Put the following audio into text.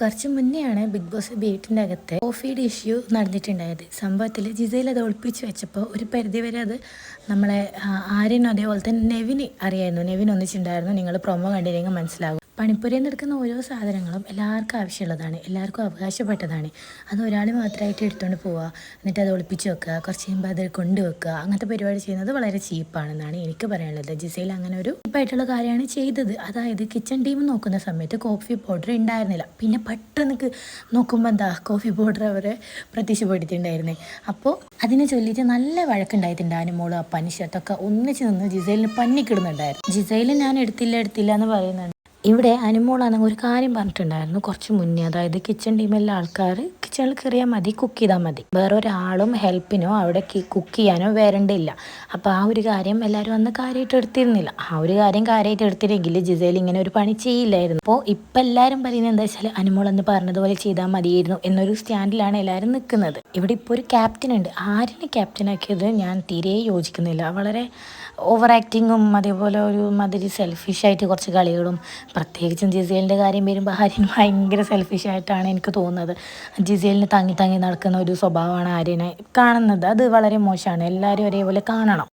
കുറച്ച് മുന്നെയാണ് big boss വീട്ടിന്റെ അകത്ത് കോഫിയുടെ ഇഷ്യൂ നടന്നിട്ടുണ്ടായത്. സംഭവത്തിൽ ജിസയിൽ അത് ഒളിപ്പിച്ച് വെച്ചപ്പോൾ ഒരു പരിധിവരെ അത് നമ്മളെ ആര്യനും അതേപോലെ തന്നെ നെവിന് അറിയായിരുന്നു. നെവിൻ ഒന്നിച്ചിട്ടുണ്ടായിരുന്നു. നിങ്ങൾ പ്രൊമോ കണ്ടില്ലെങ്കിൽ മനസ്സിലാകും പണിപ്പുരയിൽ നിന്ന് എടുക്കുന്ന ഓരോ സാധനങ്ങളും എല്ലാവർക്കും ആവശ്യമുള്ളതാണ്. എല്ലാവർക്കും അവകാശപ്പെട്ടതാണ്. അത് ഒരാൾ മാത്രമായിട്ട് എടുത്തുകൊണ്ട് പോവുക എന്നിട്ട് അത് ഒളിപ്പിച്ച് വെക്കുക കുറച്ച് കഴിയുമ്പോൾ അത് കൊണ്ടുവെക്കുക അങ്ങനത്തെ പരിപാടി ചെയ്യുന്നത് വളരെ ചീപ്പാണെന്നാണ് എനിക്ക് പറയാനുള്ളത്. ജിസയിൽ അങ്ങനെ ഒരു ചീപ്പായിട്ടുള്ള കാര്യമാണ് ചെയ്തത്. അതായത് കിച്ചൺ ടീം നോക്കുന്ന സമയത്ത് കോഫി പൗഡർ ഉണ്ടായിരുന്നില്ല. പിന്നെ പെട്ടെന്ന് നോക്കുമ്പോൾ എന്താ കോഫി പൗഡർ അവരെ പ്രത്യക്ഷപ്പെടുത്തിയിട്ടുണ്ടായിരുന്നേ. അപ്പോൾ അതിനെ ചൊല്ലിയിട്ട് നല്ല വഴക്കുണ്ടായിട്ടുണ്ട് അനുമോളും അപ്പാനി ഷർട്ടൊക്കെ ഒന്നിച്ച് നിന്ന് ജിസയിൽ പന്നിക്കിടുന്നുണ്ടായിരുന്നു. ജിസയിൽ ഞാൻ എടുത്തില്ല എടുത്തില്ല എന്ന് പറയുന്നുണ്ട്. ഇവിടെ അനുമോളാണെങ്കിൽ ഒരു കാര്യം പറഞ്ഞിട്ടുണ്ടായിരുന്നു കുറച്ച് മുന്നേ. അതായത് കിച്ചൺ ടീമിലെ ആൾക്കാർ കിച്ചണിൽ കയറിയാൽ മതി കുക്ക് ചെയ്താൽ മതി. വേറെ ഒരാളും ഹെൽപ്പിനോ അവിടെ കുക്ക് ചെയ്യാനോ വരണ്ടില്ല. അപ്പോൾ ആ ഒരു കാര്യം എല്ലാവരും അന്ന് കാര്യമായിട്ട് എടുത്തിരുന്നില്ല. ആ ഒരു കാര്യം കാര്യമായിട്ട് എടുത്തില്ലെങ്കിൽ ജിസയിൽ ഇങ്ങനെ ഒരു പണി ചെയ്യില്ലായിരുന്നു. അപ്പോൾ ഇപ്പം എല്ലാവരും പറയുന്നത് എന്താ വെച്ചാൽ അനുമോൾ എന്ന് പറഞ്ഞതുപോലെ ചെയ്താൽ മതിയായിരുന്നു എന്നൊരു സ്റ്റാൻഡിലാണ് എല്ലാവരും നിൽക്കുന്നത്. ഇവിടെ ഇപ്പോൾ ഒരു ക്യാപ്റ്റൻ ഉണ്ട്. ആരിനെ ക്യാപ്റ്റനാക്കിയത് ഞാൻ തീരെ യോജിക്കുന്നില്ല. വളരെ ഓവർ ആക്ടിങ്ങും അതേപോലെ ഒരു മാതിരി സെൽഫിഷായിട്ട് കുറച്ച് കളികളും പ്രത്യേകിച്ചും ജിസേലിന്റെ കാര്യം വരുമ്പോൾ ആര്യൻ ഭയങ്കര സെൽഫിഷായിട്ടാണ് എനിക്ക് തോന്നുന്നത്. ജിസേലിന് തങ്ങി തങ്ങി നടക്കുന്ന ഒരു സ്വഭാവമാണ് ആര്യനെ കാണുന്നത്. അത് വളരെ മോശമാണ്. എല്ലാവരും ഒരേപോലെ കാണണം.